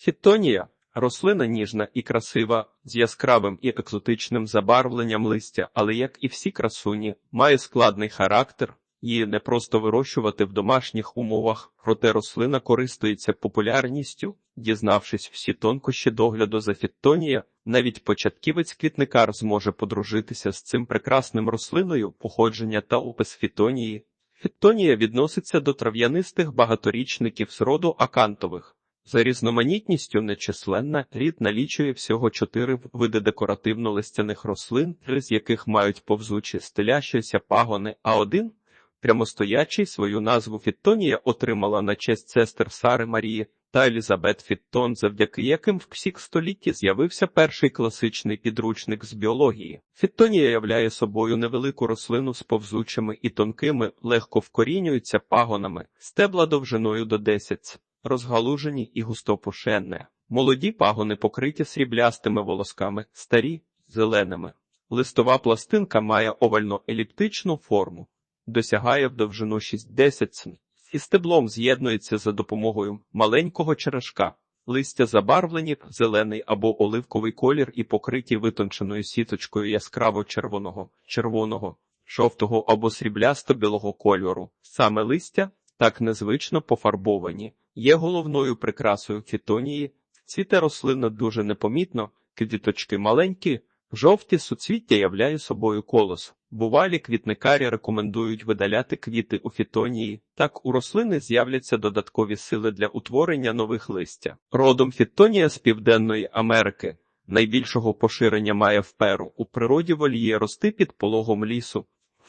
Фітонія рослина ніжна і красива, з яскравим і екзотичним забарвленням листя, але, як і всі красуні, має складний характер. Її не просто вирощувати в домашніх умовах, проте рослина користується популярністю, дізнавшись всі тонкощі догляду за фітонія, навіть початківець квітникар зможе подружитися з цим прекрасним рослиною, походження та опис фітонії. Фітонія відноситься до трав'янистих багаторічників з роду акантових. За різноманітністю нечисленна рід налічує всього чотири види декоративно-листяних рослин, три з яких мають повзучі стелящіся пагони, а один прямостоячий свою назву Фіттонія отримала на честь сестер Сари Марії та Елізабет Фіттон, завдяки яким в ксік столітті з'явився перший класичний підручник з біології. Фіттонія являє собою невелику рослину з повзучими і тонкими, легко вкорінюється пагонами, стебла довжиною до 10 розгалужені і густопушенне. Молоді пагони покриті сріблястими волосками, старі зеленими. Листова пластинка має овально-еліптичну форму, досягає в довжину 6-10 см. і стеблом з'єднується за допомогою маленького черешка. Листя забарвлені в зелений або оливковий колір і покриті витонченою сіточкою яскраво червоного, червоного, жовтого або сріблясто-білого кольору. Саме листя так незвично пофарбовані є головною прикрасою фітонії. Цвіте рослина дуже непомітно, квіточки маленькі, жовті суцвіття являє собою колос. Бувалі квітникарі рекомендують видаляти квіти у фітонії. Так у рослини з'являться додаткові сили для утворення нових листя. Родом фітонія з Південної Америки. Найбільшого поширення має в перу. У природі воліє рости під пологом лісу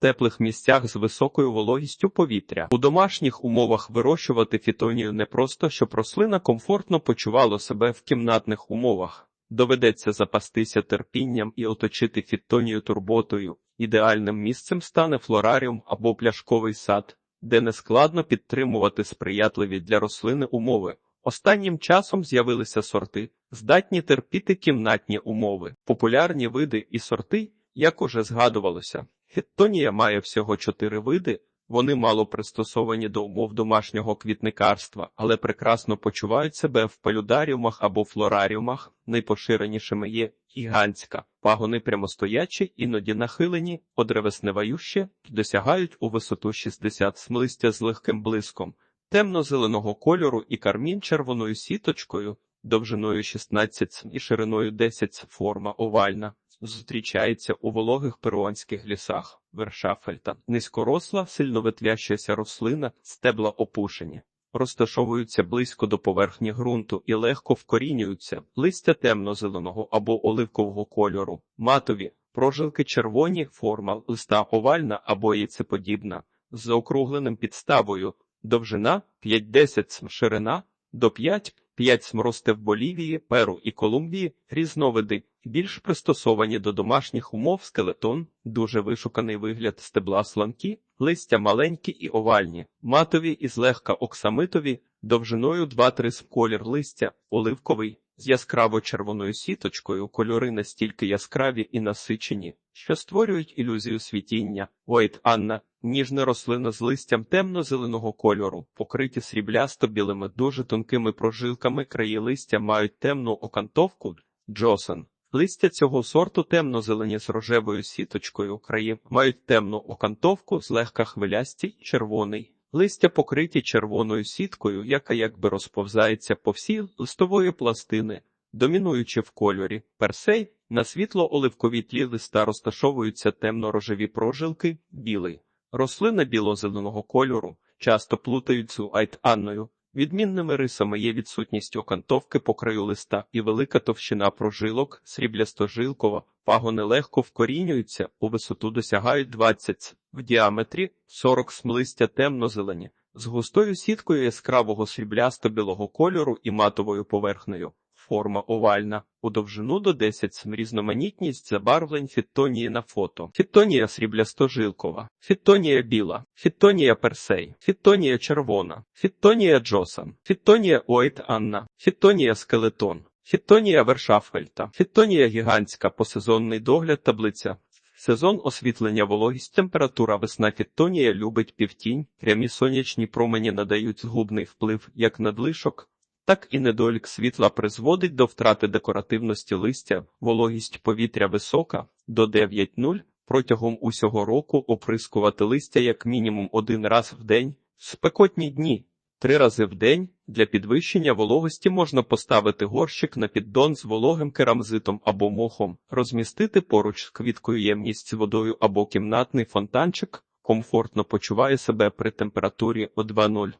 теплих місцях з високою вологістю повітря. У домашніх умовах вирощувати фітонію не просто, щоб рослина комфортно почувала себе в кімнатних умовах. Доведеться запастися терпінням і оточити фітонію турботою. Ідеальним місцем стане флораріум або пляшковий сад, де нескладно підтримувати сприятливі для рослини умови. Останнім часом з'явилися сорти, здатні терпіти кімнатні умови, популярні види і сорти, як уже згадувалося. Фіттонія має всього чотири види, вони мало пристосовані до умов домашнього квітникарства, але прекрасно почувають себе в палюдаріумах або флораріумах. Найпоширенішими є гігантська, пагони прямостоячі, іноді нахилені, одревесневающе, досягають у висоту 60 смлистя з легким блиском, темно-зеленого кольору і кармін червоною сіточкою, довжиною 16 см і шириною 10 см, форма овальна зустрічається у вологих перуанських лісах, вершафельта, низькоросла, сильноветвящася рослина, стебла опушені. Розташовуються близько до поверхні ґрунту і легко вкорінюються, листя темно-зеленого або оливкового кольору, матові, прожилки червоні, форма листа овальна або яйцеподібна, з заокругленим підставою, довжина 5-10 см, ширина до 5 5 см росте в Болівії, Перу і Колумбії, різновиди більш пристосовані до домашніх умов скелетон, дуже вишуканий вигляд стебла сланки, листя маленькі і овальні, матові і злегка оксамитові, довжиною 2-3 колір листя, оливковий, з яскраво червоною сіточкою, кольори настільки яскраві і насичені, що створюють ілюзію світіння. Войт Анна, ніжна рослина з листям темно-зеленого кольору, покриті сріблясто-білими дуже тонкими прожилками краї листя мають темну окантовку. Джосон. Листя цього сорту темно-зелені з рожевою сіточкою краї мають темну окантовку, злегка хвилясті, червоний. Листя покриті червоною сіткою, яка якби розповзається по всій листової пластини, домінуючи в кольорі. Персей на світло-оливковій тлі листа розташовуються темно-рожеві прожилки, білий. Рослина біло-зеленого кольору часто плутають з айт-анною. Відмінними рисами є відсутність окантовки по краю листа і велика товщина прожилок, сріблястожилкова, пагони легко вкорінюються, у висоту досягають 20 в діаметрі 40 смлистя темно-зелені, з густою сіткою яскравого сріблясто-білого кольору і матовою поверхнею форма овальна, у довжину до 10 см. різноманітність забарвлень фітонії на фото. Фітонія сріблясто-жилкова, фітонія біла, фітонія персей, фітонія червона, фітонія джосан, фітонія Уайт Анна, фітонія скелетон. Фітонія вершафельта, фітонія гігантська посезонний догляд таблиця. Сезон освітлення вологість температура весна фітонія любить півтінь, прямі сонячні промені надають згубний вплив як надлишок, Так і недолік світла призводить до втрати декоративності листя, вологість повітря висока до 9,0. Протягом усього року оприскувати листя як мінімум один раз в день, спекотні дні три рази в день. Для підвищення вологості можна поставити горщик на піддон з вологим керамзитом або мохом, розмістити поруч з квіткою ємність з водою або кімнатний фонтанчик, комфортно почуває себе при температурі о 2,0.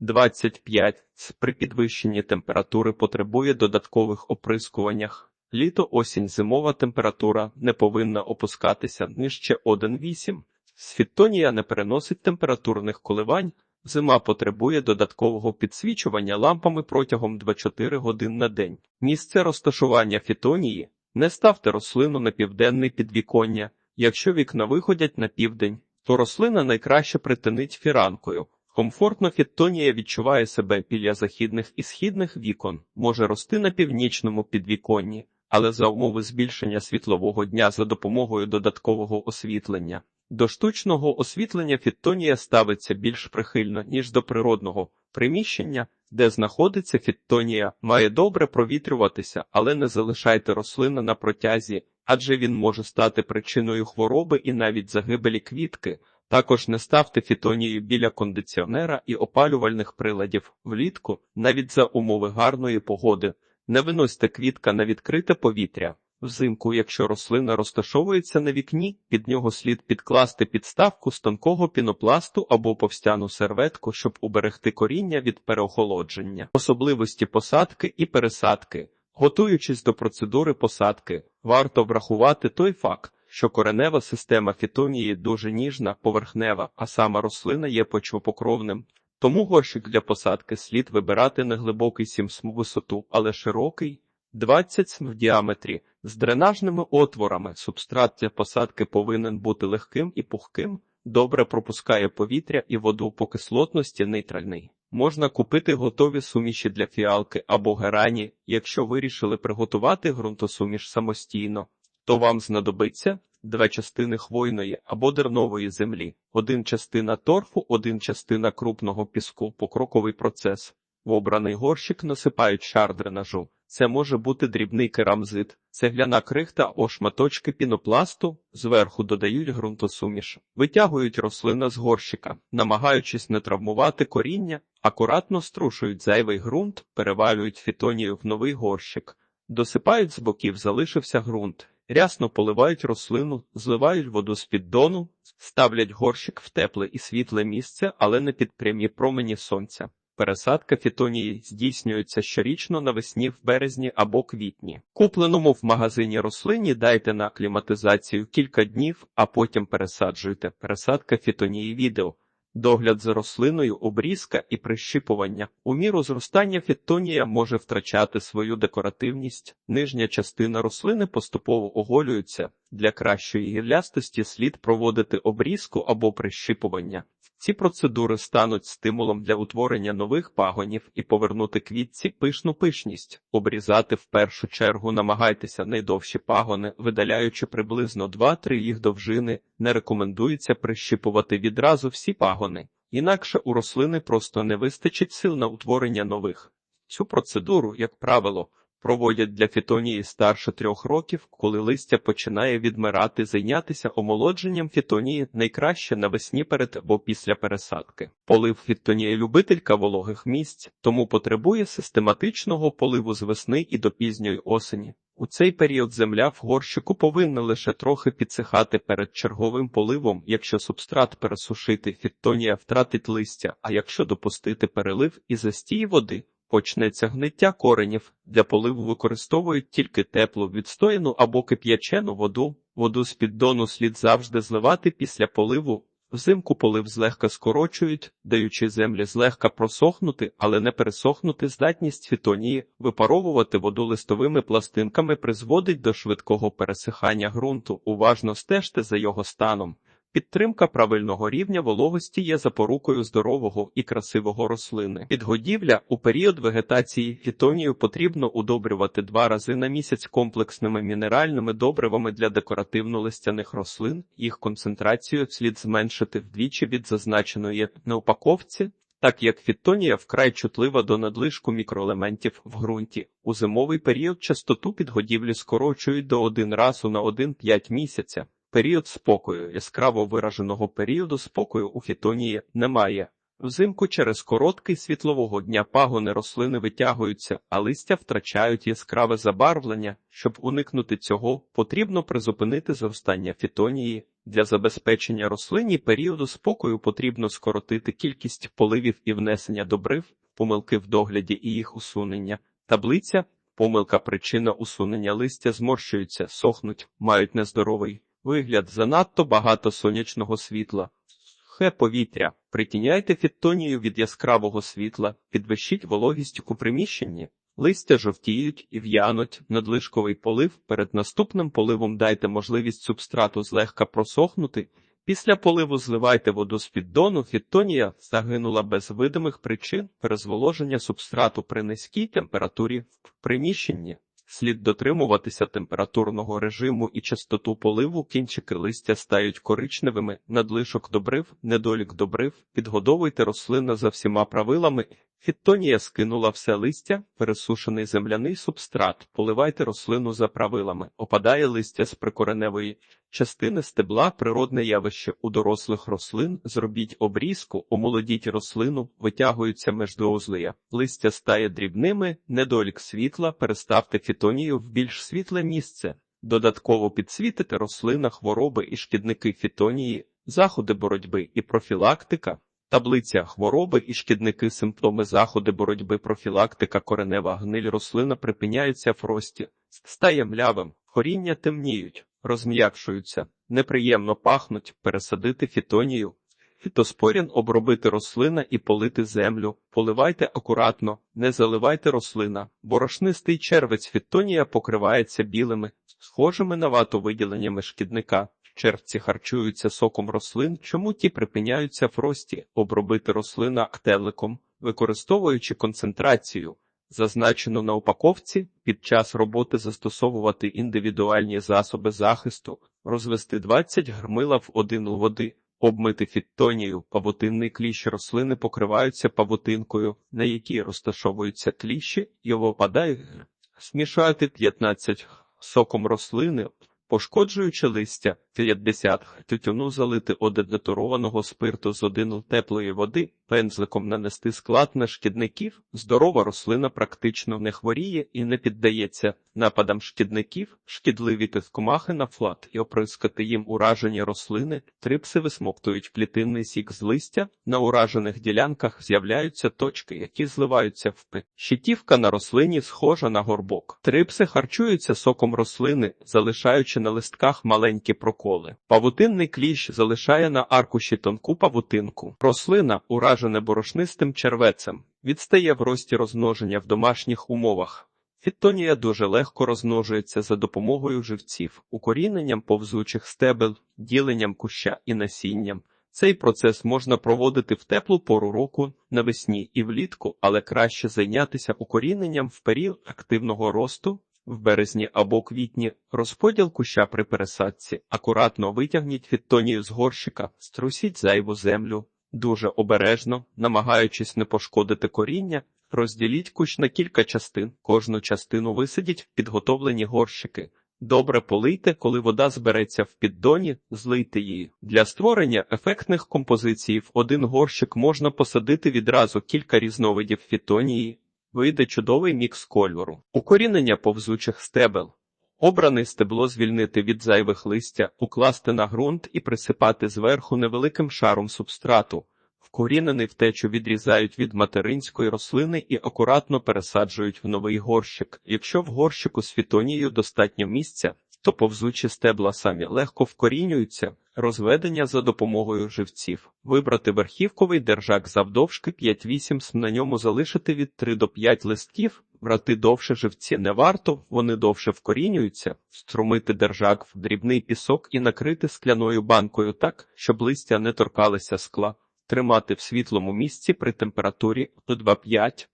25. При підвищенні температури потребує додаткових оприскуваннях. Літо осінь зимова температура не повинна опускатися нижче 1,8. Сфіттонія не переносить температурних коливань. Зима потребує додаткового підсвічування лампами протягом 2-4 годин на день. Місце розташування фітонії не ставте рослину на південне підвіконня. Якщо вікна виходять на південь, то рослина найкраще притинить фіранкою. Комфортно фітонія відчуває себе біля західних і східних вікон, може рости на північному підвіконні, але за умови збільшення світлового дня за допомогою додаткового освітлення. До штучного освітлення фітонія ставиться більш прихильно, ніж до природного приміщення, де знаходиться фітонія, має добре провітрюватися, але не залишайте рослину на протязі, адже він може стати причиною хвороби і навіть загибелі квітки. Також не ставте фітонію біля кондиціонера і опалювальних приладів влітку, навіть за умови гарної погоди. Не виносьте квітка на відкрите повітря. Взимку, якщо рослина розташовується на вікні, під нього слід підкласти підставку з тонкого пінопласту або повстяну серветку, щоб уберегти коріння від переохолодження. Особливості посадки і пересадки. Готуючись до процедури посадки, варто врахувати той факт, що коренева система фітонії дуже ніжна, поверхнева, а сама рослина є почвопокровним. Тому горщик для посадки слід вибирати не глибокий 7 см висоту, але широкий 20 см в діаметрі, з дренажними отворами. Субстрат для посадки повинен бути легким і пухким, добре пропускає повітря і воду по кислотності нейтральний. Можна купити готові суміші для фіалки або герані, якщо вирішили приготувати ґрунтосуміш самостійно, то вам знадобиться дві частини хвойної або дернової землі, один частина торфу, один частина крупного піску, покроковий процес. В обраний горщик насипають шар дренажу. Це може бути дрібний керамзит, цегляна крихта о шматочки пінопласту, зверху додають ґрунтосуміш, витягують рослина з горщика, намагаючись не травмувати коріння, акуратно струшують зайвий ґрунт, перевалюють фітонію в новий горщик, досипають з боків, залишився ґрунт, рясно поливають рослину, зливають воду з піддону, ставлять горщик в тепле і світле місце, але не під прямі промені сонця. Пересадка фітонії здійснюється щорічно навесні в березні або квітні. Купленому в магазині рослині дайте на акліматизацію кілька днів, а потім пересаджуйте. Пересадка фітонії відео. Догляд за рослиною, обрізка і прищипування. У міру зростання фітонія може втрачати свою декоративність. Нижня частина рослини поступово оголюється. Для кращої гірлястості слід проводити обрізку або прищипування. Ці процедури стануть стимулом для утворення нових пагонів і повернути квітці пишну пишність. Обрізати в першу чергу намагайтеся найдовші пагони, видаляючи приблизно 2-3 їх довжини, не рекомендується прищипувати відразу всі пагони, інакше у рослини просто не вистачить сил на утворення нових. Цю процедуру, як правило, Проводять для фітонії старше трьох років, коли листя починає відмирати, зайнятися омолодженням фітонії найкраще навесні перед або після пересадки. Полив фітонії любителька вологих місць, тому потребує систематичного поливу з весни і до пізньої осені. У цей період земля в горщику повинна лише трохи підсихати перед черговим поливом, якщо субстрат пересушити, фітонія втратить листя, а якщо допустити перелив і застій води. Почнеться гниття коренів. Для поливу використовують тільки теплу, відстояну або кип'ячену воду. Воду з піддону слід завжди зливати після поливу. Взимку полив злегка скорочують, даючи землі злегка просохнути, але не пересохнути здатність фітонії, випаровувати воду листовими пластинками призводить до швидкого пересихання ґрунту. Уважно стежте за його станом. Підтримка правильного рівня вологості є запорукою здорового і красивого рослини. Підгодівля у період вегетації фітонію потрібно удобрювати два рази на місяць комплексними мінеральними добривами для декоративно-листяних рослин. Їх концентрацію слід зменшити вдвічі від зазначеної на упаковці. Так як фітонія вкрай чутлива до надлишку мікроелементів в ґрунті, у зимовий період частоту підгодівлі скорочують до один разу на 1-5 місяця. Період спокою, яскраво вираженого періоду спокою у фітонії немає. Взимку через короткий світлового дня пагони рослини витягуються, а листя втрачають яскраве забарвлення. Щоб уникнути цього, потрібно призупинити зростання фітонії. Для забезпечення рослині періоду спокою потрібно скоротити кількість поливів і внесення добрив, помилки в догляді і їх усунення. Таблиця помилка причина усунення листя зморщуються, сохнуть, мають нездоровий вигляд, занадто багато сонячного світла. Сухе повітря. Притіняйте фітонію від яскравого світла, підвищіть вологість у приміщенні. Листя жовтіють і в'януть, надлишковий полив. Перед наступним поливом дайте можливість субстрату злегка просохнути. Після поливу зливайте воду з піддону. Фітонія загинула без видимих причин перезволоження субстрату при низькій температурі в приміщенні. Слід дотримуватися температурного режиму і частоту поливу, кінчики листя стають коричневими, надлишок добрив, недолік добрив, підгодовуйте рослину за всіма правилами. Фітонія скинула все листя, пересушений земляний субстрат, поливайте рослину за правилами, опадає листя з прикореневої частини стебла, природне явище у дорослих рослин, зробіть обрізку, омолодіть рослину, витягуються междоузлия, листя стає дрібними, недолік світла, переставте фітонію в більш світле місце. Додатково підсвітити рослина, хвороби і шкідники фітонії, заходи боротьби і профілактика. Таблиця хвороби і шкідники симптоми заходи боротьби профілактика коренева гниль рослина припиняється в рості, стає млявим, коріння темніють, розм'якшуються, неприємно пахнуть, пересадити фітонію. Фітоспорін обробити рослина і полити землю, поливайте акуратно, не заливайте рослина. Борошнистий червець фітонія покривається білими, схожими на вату виділеннями шкідника. Червці харчуються соком рослин, чому ті припиняються в рості, обробити рослина актеликом, використовуючи концентрацію, зазначену на упаковці, під час роботи застосовувати індивідуальні засоби захисту, розвести 20 грмила в один води, обмити фіттонію, павутинний кліщ рослини покриваються павутинкою, на якій розташовуються кліщі, і випадає, смішати 15 соком рослини, Пошкоджуючи листя 50 тютюну залити одедетурованого спирту з один теплої води, пензликом нанести склад на шкідників, здорова рослина практично не хворіє і не піддається нападам шкідників, шкідливі тискомахи на флат і оприскати їм уражені рослини, трипси висмоктують клітинний сік з листя, на уражених ділянках з'являються точки, які зливаються в пи. Щитівка на рослині схожа на горбок. Трипси харчуються соком рослини, залишаючи на листках маленькі проколи. Павутинний кліщ залишає на аркуші тонку павутинку. Рослина, уражена борошнистим червецем, відстає в рості розмноження в домашніх умовах. Фітонія дуже легко розмножується за допомогою живців, укоріненням повзучих стебел, діленням куща і насінням. Цей процес можна проводити в теплу пору року навесні і влітку, але краще зайнятися укоріненням в період активного росту в березні або квітні. Розподіл куща при пересадці. Акуратно витягніть фітонію з горщика, струсіть зайву землю. Дуже обережно, намагаючись не пошкодити коріння, розділіть кущ на кілька частин. Кожну частину висадіть в підготовлені горщики. Добре полийте, коли вода збереться в піддоні, злийте її. Для створення ефектних композицій в один горщик можна посадити відразу кілька різновидів фітонії. Вийде чудовий мікс кольору. Укорінення повзучих стебел. Обране стебло звільнити від зайвих листя, укласти на ґрунт і присипати зверху невеликим шаром субстрату. Вкорінений втечу відрізають від материнської рослини і акуратно пересаджують в новий горщик. Якщо в горщику з фітонією достатньо місця, то повзучі стебла самі легко вкорінюються, розведення за допомогою живців, вибрати верхівковий держак завдовжки 5-8 см, на ньому залишити від 3 до 5 листків, брати довше живці не варто, вони довше вкорінюються, струмити держак в дрібний пісок і накрити скляною банкою так, щоб листя не торкалися скла, тримати в світлому місці при температурі до 2,5.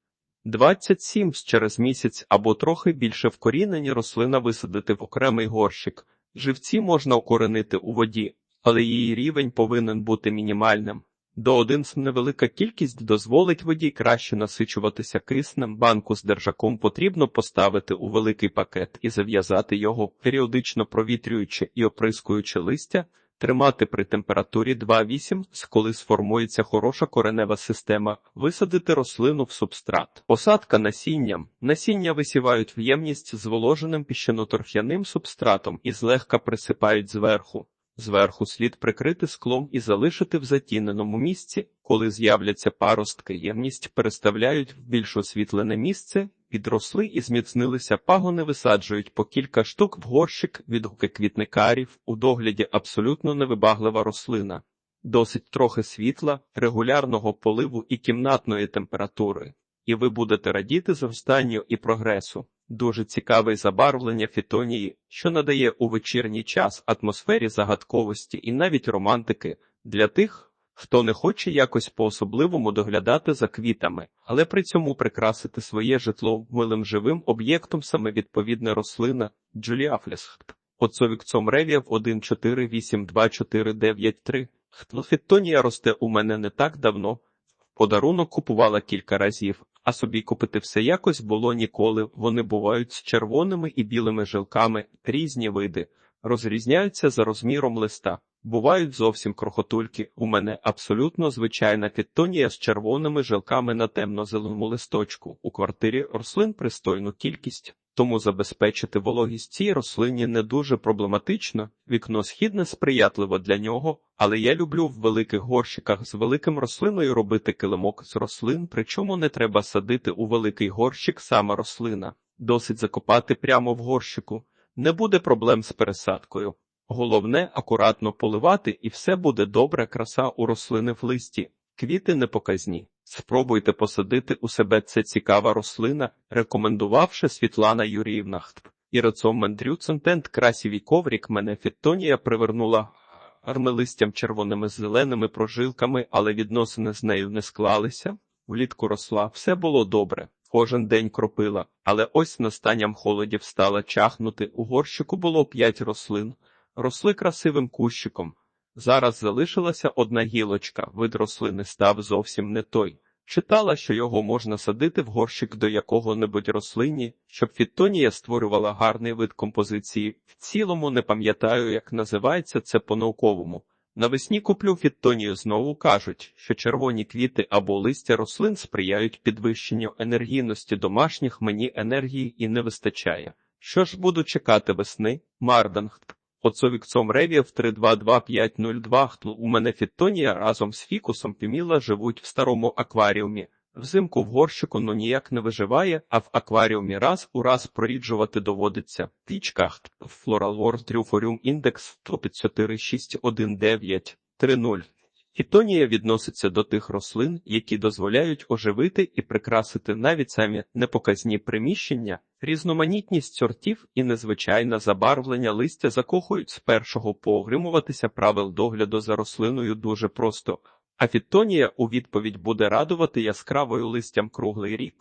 27 через місяць або трохи більше вкорінені рослина висадити в окремий горщик. Живці можна укоренити у воді, але її рівень повинен бути мінімальним. До один невелика кількість дозволить воді краще насичуватися киснем. Банку з держаком потрібно поставити у великий пакет і зав'язати його, періодично провітрюючи і оприскуючи листя, тримати при температурі 2,8, коли сформується хороша коренева система, висадити рослину в субстрат. Посадка насінням. Насіння висівають в ємність з воложеним піщано-торф'яним субстратом і злегка присипають зверху. Зверху слід прикрити склом і залишити в затіненому місці. Коли з'являться паростки, ємність переставляють в більш освітлене місце, підросли і зміцнилися пагони висаджують по кілька штук в горщик відгуки квітникарів, у догляді абсолютно невибаглива рослина. Досить трохи світла, регулярного поливу і кімнатної температури. І ви будете радіти зростанню і прогресу. Дуже цікаве забарвлення фітонії, що надає у вечірній час атмосфері загадковості і навіть романтики для тих, хто не хоче якось по-особливому доглядати за квітами, але при цьому прикрасити своє житло милим живим об'єктом саме відповідна рослина Джуліафлісхт. Оцовікцом ревів 1482493. Фітонія росте у мене не так давно. Подарунок купувала кілька разів, а собі купити все якось було ніколи. Вони бувають з червоними і білими жилками, різні види, розрізняються за розміром листа. Бувають зовсім крохотульки. У мене абсолютно звичайна фітонія з червоними жилками на темно-зеленому листочку. У квартирі рослин пристойну кількість. Тому забезпечити вологість цій рослині не дуже проблематично, вікно східне сприятливо для нього, але я люблю в великих горщиках з великим рослиною робити килимок з рослин, причому не треба садити у великий горщик сама рослина. Досить закопати прямо в горщику. Не буде проблем з пересадкою. Головне акуратно поливати, і все буде добре, краса у рослини в листі. Квіти не показні. Спробуйте посадити у себе це цікава рослина, рекомендувавши Світлана Юріївна. Іроцом мандрюцентент красівій коврік мене фітонія привернула армелистям червоними зеленими прожилками, але відносини з нею не склалися. Влітку росла, все було добре. Кожен день кропила, але ось настанням холодів стала чахнути. У горщику було п'ять рослин, росли красивим кущиком. Зараз залишилася одна гілочка, вид рослини став зовсім не той. Читала, що його можна садити в горщик до якого-небудь рослині, щоб фітонія створювала гарний вид композиції. В цілому не пам'ятаю, як називається це по-науковому. Навесні куплю фітонію знову кажуть, що червоні квіти або листя рослин сприяють підвищенню енергійності домашніх мені енергії і не вистачає. Що ж буду чекати весни? Марданг. Оцовікцом ревів 322502 хто у мене фітонія разом з фікусом піміла живуть в старому акваріумі. Взимку в горщику ну ніяк не виживає, а в акваріумі раз у раз проріджувати доводиться. Тічка Floral World Truforium індекс 1546193 Фітонія відноситься до тих рослин, які дозволяють оживити і прикрасити навіть самі непоказні приміщення, різноманітність сортів і незвичайне забарвлення листя закохують з першого погримуватися правил догляду за рослиною дуже просто, а фітонія у відповідь буде радувати яскравою листям круглий рік.